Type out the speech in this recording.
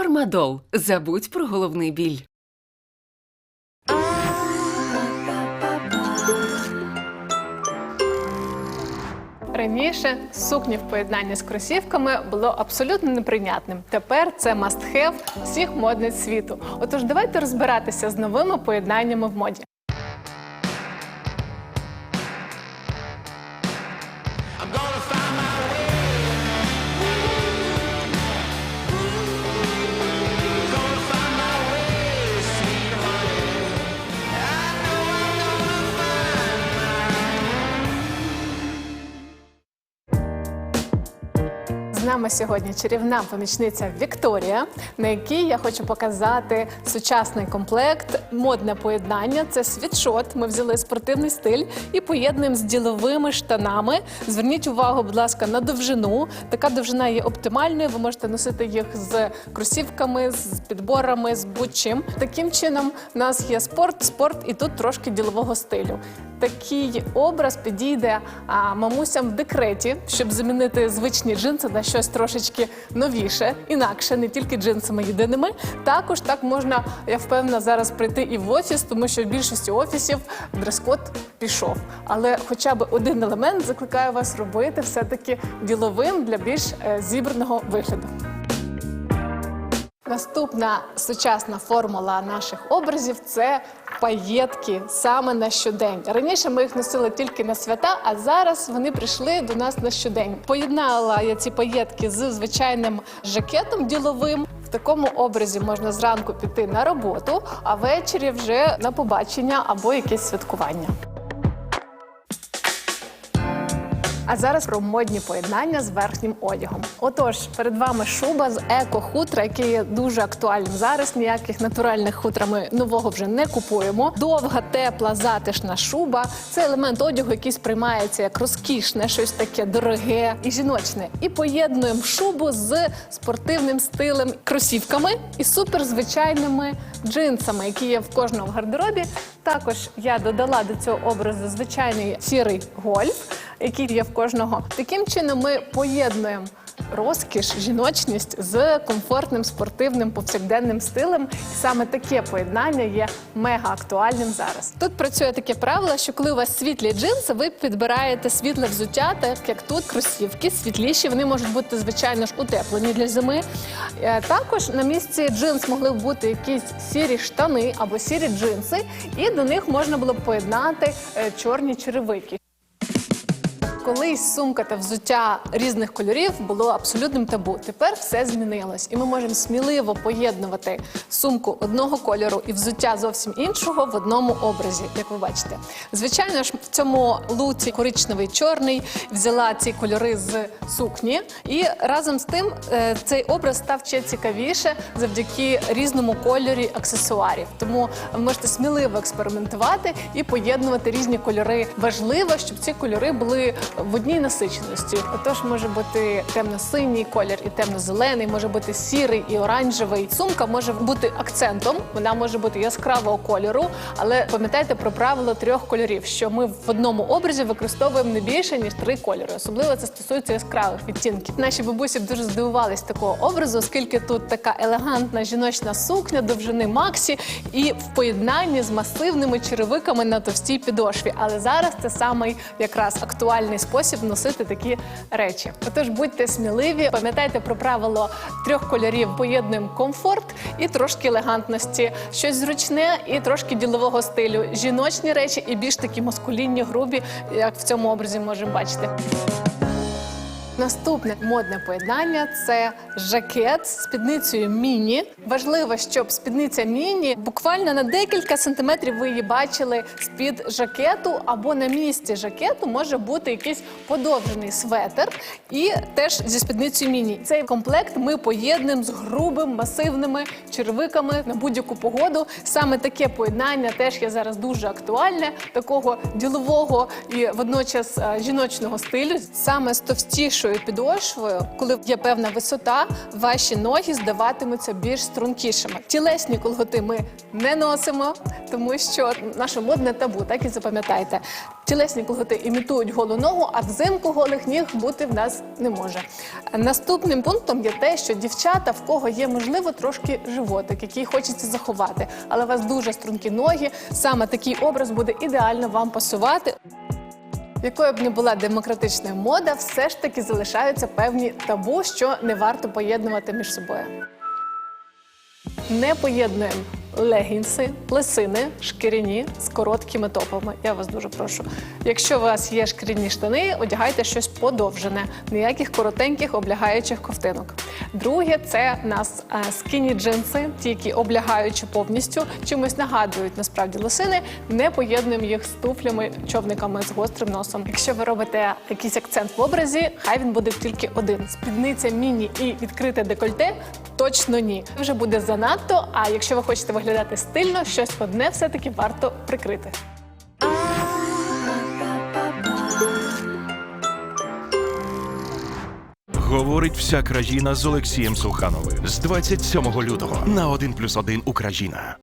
Фармадол. Забудь про головний біль. Раніше сукні в поєднанні з кросівками було абсолютно неприйнятним. Тепер це must-have всіх модниць світу. Отож, давайте розбиратися з новими поєднаннями в моді. З нами сьогодні чарівна помічниця Вікторія, на якій я хочу показати сучасний комплект, модне поєднання. Це світшот. Ми взяли спортивний стиль і поєднуємо з діловими штанами. Зверніть увагу, будь ласка, на довжину. Така довжина є оптимальною. Ви можете носити їх з кросівками, з підборами, з будь-чим. Таким чином, у нас є спорт, спорт і тут трошки ділового стилю. Такий образ підійде а, мамусям в декреті, щоб замінити звичні джинси на щось трошечки новіше, інакше, не тільки джинсами єдиними. Також так можна, я впевнена, зараз прийти і в офіс, тому що в більшості офісів дрес-код пішов. Але хоча б один елемент закликаю вас робити все-таки діловим для більш е, зібраного вигляду. Наступна сучасна формула наших образів це паєтки саме на щодень. Раніше ми їх носили тільки на свята, а зараз вони прийшли до нас на щодень. Поєднала я ці паєтки з звичайним жакетом діловим. В такому образі можна зранку піти на роботу, а ввечері вже на побачення або якесь святкування. А зараз про модні поєднання з верхнім одягом. Отож, перед вами шуба з еко-хутра, який є дуже актуальним зараз. Ніяких натуральних хутра ми нового вже не купуємо. Довга, тепла, затишна шуба це елемент одягу, який сприймається як розкішне, щось таке дороге і жіночне. І поєднуємо шубу з спортивним стилем, кросівками і суперзвичайними джинсами, які є в кожному гардеробі. Також я додала до цього образу звичайний сірий гольф який є в кожного. Таким чином ми поєднуємо розкіш, жіночність з комфортним спортивним повсякденним стилем. І саме таке поєднання є мега актуальним зараз. Тут працює таке правило, що коли у вас світлі джинси, ви підбираєте світле взуття, так як тут кросівки світліші. Вони можуть бути звичайно ж утеплені для зими. Е, Також на місці джинс могли б бути якісь сірі штани або сірі джинси, і до них можна було б поєднати е, чорні черевики. Колись сумка та взуття різних кольорів було абсолютним табу. Тепер все змінилось, і ми можемо сміливо поєднувати сумку одного кольору і взуття зовсім іншого в одному образі, як ви бачите. Звичайно ж, в цьому луці коричневий чорний взяла ці кольори з сукні, і разом з тим е, цей образ став ще цікавіше завдяки різному кольорі аксесуарів. Тому можете сміливо експериментувати і поєднувати різні кольори. Важливо, щоб ці кольори були в одній насиченості. Отож, може бути темно-синій колір і темно-зелений, може бути сірий і оранжевий. Сумка може бути акцентом, вона може бути яскравого кольору, але пам'ятайте про правило трьох кольорів, що ми в одному образі використовуємо не більше ніж три кольори. Особливо це стосується яскравих відтінків. Наші бабусі дуже здивувались такого образу, оскільки тут така елегантна жіночна сукня, довжини Максі, і в поєднанні з масивними черевиками на товстій підошві. Але зараз це самий якраз актуальний спосіб носити такі речі. Отож, будьте сміливі, пам'ятайте про правило трьох кольорів. Поєднуємо комфорт і трошки елегантності, щось зручне і трошки ділового стилю. Жіночні речі і більш такі маскулінні, грубі, як в цьому образі можемо бачити. Наступне модне поєднання це жакет з спідницею міні. Важливо, щоб спідниця міні буквально на декілька сантиметрів ви її бачили з-під жакету, або на місці жакету може бути якийсь подовжений светр, і теж зі спідницею міні. Цей комплект ми поєднуємо з грубим масивними черевиками на будь-яку погоду. Саме таке поєднання теж є зараз дуже актуальне, такого ділового і водночас е, жіночного стилю. Саме з товстішою вищою підошвою, коли є певна висота, ваші ноги здаватимуться більш стрункішими. Тілесні колготи ми не носимо, тому що наше модне табу, так і запам'ятайте. Тілесні колготи імітують голу ногу, а взимку голих ніг бути в нас не може. Наступним пунктом є те, що дівчата, в кого є можливо трошки животик, який хочеться заховати, але у вас дуже стрункі ноги. Саме такий образ буде ідеально вам пасувати. Якою б не була демократична мода, все ж таки залишаються певні табу, що не варто поєднувати між собою. Не поєднуємо легінси, лисини, шкіряні з короткими топами. Я вас дуже прошу. Якщо у вас є шкіряні штани, одягайте щось подовжене, ніяких коротеньких облягаючих ковтинок. Друге, це у нас е, скіні джинси, ті, які облягаючи повністю, чимось нагадують насправді лисини. Не поєднуємо їх з туфлями, човниками з гострим носом. Якщо ви робите якийсь акцент в образі, хай він буде тільки один. Спідниця міні і відкрите декольте точно ні. Вже буде занадто. А якщо ви хочете виглядати стильно, щось одне все-таки варто прикрити. Говорить вся країна з Олексієм Сухановим з 27 лютого на 1+,1 Україна.